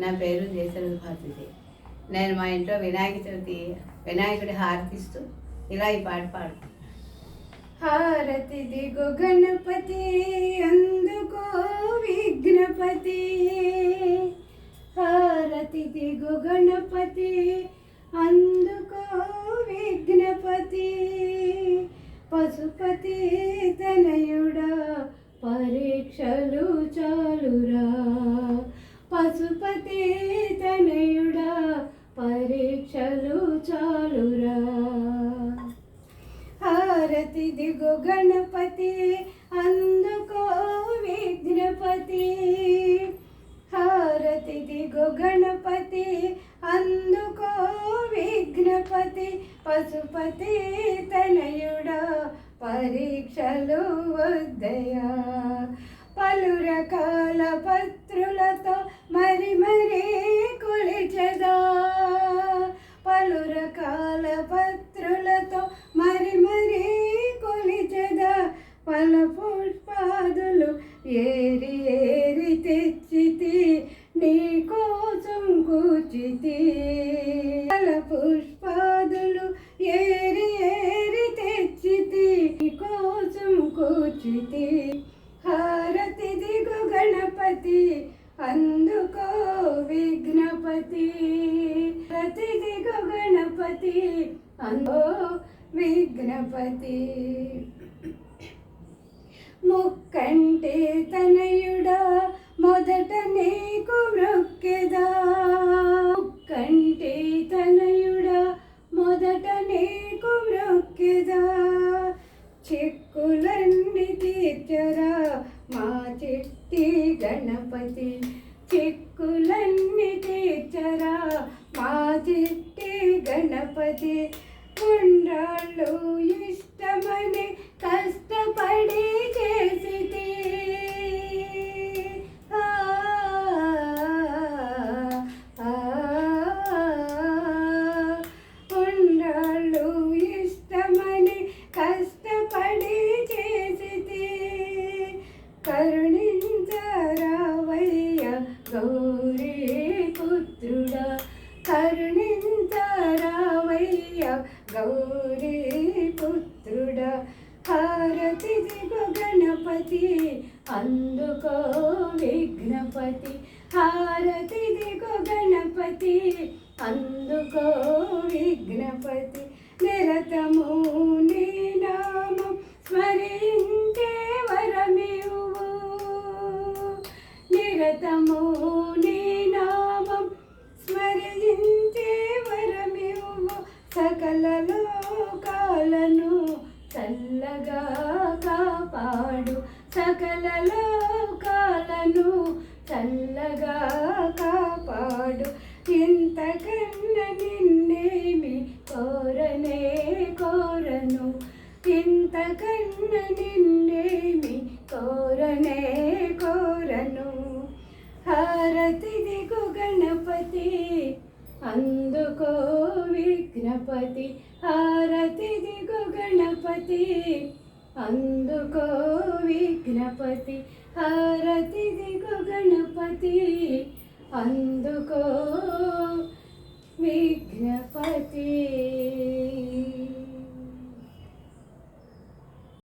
నా పేరు దేశర భారతి నేను మా ఇంట్లో వినాయక చవితి వినాయకుడి హారతిస్తూ ఇలా ఈ పాట పాడు హారతి దిగు గణపతి అందుకో విఘ్నపతి. హారతి దిగు గణపతి అందుకో విఘ్నపతి. పశుపతి తనయుడా పరీక్షలు చాలురా. పశుపతి తనయుడా పరీక్షలు చాలురా. హారతి దిగు గణపతి అందుకో విఘ్నపతి. హారతి దిగు గణపతి అందుకో విఘ్నపతి. పశుపతి తనయుడా? పరీక్షలు వద్దయా. పలు రకాల పత్రులతో శత్రులతో మరి మరి కొలిచదా. పల పుష్పాదులు ఏరి ఏరి తెచ్చితి నీ కోసం కూచితి. పల పుష్పాదులు ఏరి ఏరి తెచ్చితి నీ కోసం కూచితి. హారతి దిగు గణపతి అందుకో విఘ్నపతి. రతి దిగు గణపతి. అందో విఘ్నపతి ముక్కంటే తనయుడా మొదట నీకు మృక్కెదా ముక్కంటే తనయుడా మొదట నీకు మృక్కెదా చిక్కులన్నీ తీర్చరా మా చిట్టి గణపతి. చిక్కులన్నీ తీర్చరా మా చిట్టి గణపతి ఉండ్రాళ్ళు ఇష్టమని కష్టపడి చేసితి. ఆ, ఇష్టమని కష్టపడి చేసి కరుణించరావయ్య గౌరీ పుత్రుడా హారతి దిగు గణపతి అందుకో విఘ్నపతి. హారతి దిగు గణపతి అందుకో విఘ్నపతి. నిరతము నీ నామం స్మరించే వరమివు నిరతము సకల లోకాలను చల్లగా కాపాడు. ఇంతకన్నా నిన్నేమి కోరనే కోరను? ఇంతకన్నా నిన్నేమి కోరనే కోరను? హారతి దిగు గణపతి అందుకో విఘ్నపతి. హారతి దిగు గణపతి. అందుకో విఘ్నపతి హారతి దిగు గణపతి. అందుకో